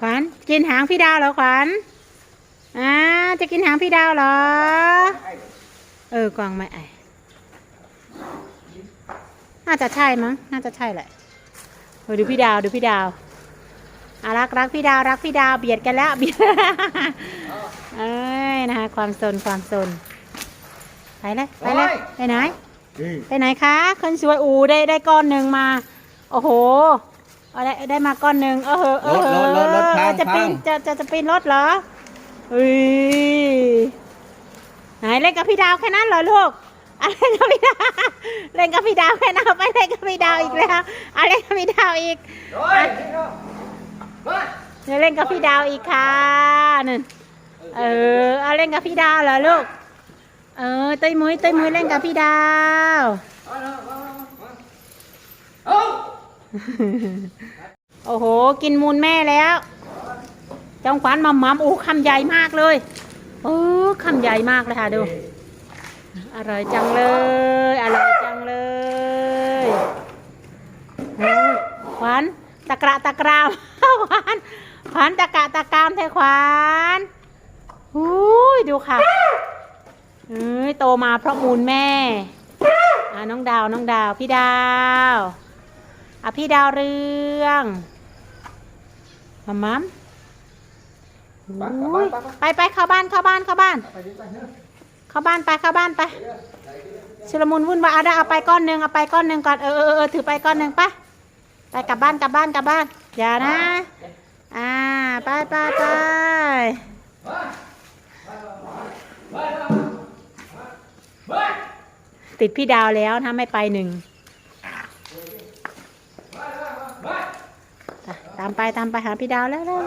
ขวัญกินหางพี่ดาวเหรอขวัญอ่าจะกินหางพี่ดาวเหรอ เออกวางไม่ไอน่าจะใช่มั้งน่าจะใช่แหละเออดูพี่ดาวดูพี่ดาวอารักรักพี่ดาวรักพี่ดาวเบียดกันแล้วเบียดเอ้ยนะคะความสนความสนไปเลยไปเลยไปไหนไปไหนคะคนสวยอูได้ได้ก้อนหนึ่งมา โอ้โห เอาได้ได้มาก้อนหนึ่งเออเหอะเออเหรถรถรถรถพัอะงจะปีนพัง จะจะจะปีนรถเหรออุ้ยไหนเล่นกับพี่ดาวแค่นั้นเหรอลูกอะเล่นกับพี่ดาวเล่นกับพี่ดาวแค่นั้นเอาไปเล่นกับพี่ดาวอีกแล้วอะเล่นกับพี่ดาวอีกอะเดี๋ยวเล่นกับพี่ดาวอีกค่ะนั่นเออเอาเล่นกับพี่ดาวเหรอลูก เออเต้ยมุ้ยเต้ยมุ้ยเล่นกับพี่ดาว โอ้โห กินมูลแม่แล้วจองขวัญมัมมัมโอ้คำใหญ่มากเลยโอ้คำใหญ่มากเลยค่ะดู อร่อยจังเลย อร่อยจังเลยขวัญตะกระตะกรามขวัญขวัญตะกระตะกรามเทขวัญอุ้ยดูค่ะเอ้ยโตมาเพราะมูลแม่ อ่าน้องดาวน้องดาว พี่ดาว อะพี่ดาวเรืองมัมมัมอุ๊ยไปไปเข้าบ้านเข้าบ้านเข้าบ้าน เข้าบ้านไปเข้าบ้านไปชุลมุนวุ่นวายเอาได้เอาไปก้อนหนึ่งเอาไปก้อนหนึ่งก่อนเออเออเออถือไปก้อนหนึ่งไปไปกลับบ้านกลับบ้านกลับบ้านอย่านะ อ่าไปไปไปติดพี่ดาวแล้วถ้าไม่ไปหนึ่ง ตามไปตามไปหาพี่ดาวแล้วแล้ว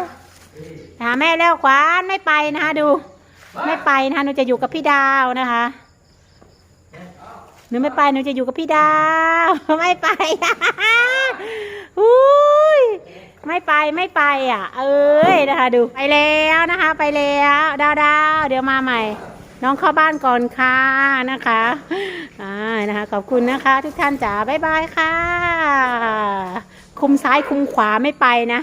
หาแม่แล้วขวานไม่ไปนะคะดู ไม่ไปนะคะหนูจะอยู่กับพี่ดาวนะคะหนูไม่ไปหนูจะอยู่กับพี่ดาวไม่ไปอุ้ยไม่ไปไม่ไปอะ เอ้ยนะคะ ดูไปแล้วนะคะ ไปแล้วดาวดาวเดี๋ยวมาใหม่ น้องเข้าบ้านก่อนค่ะนะคะอ่านะคะ ขอบคุณนะคะ ทุกท่านจ๋าบ๊ายบายค่ะ คุมซ้ายคุมขวาไม่ไปนะ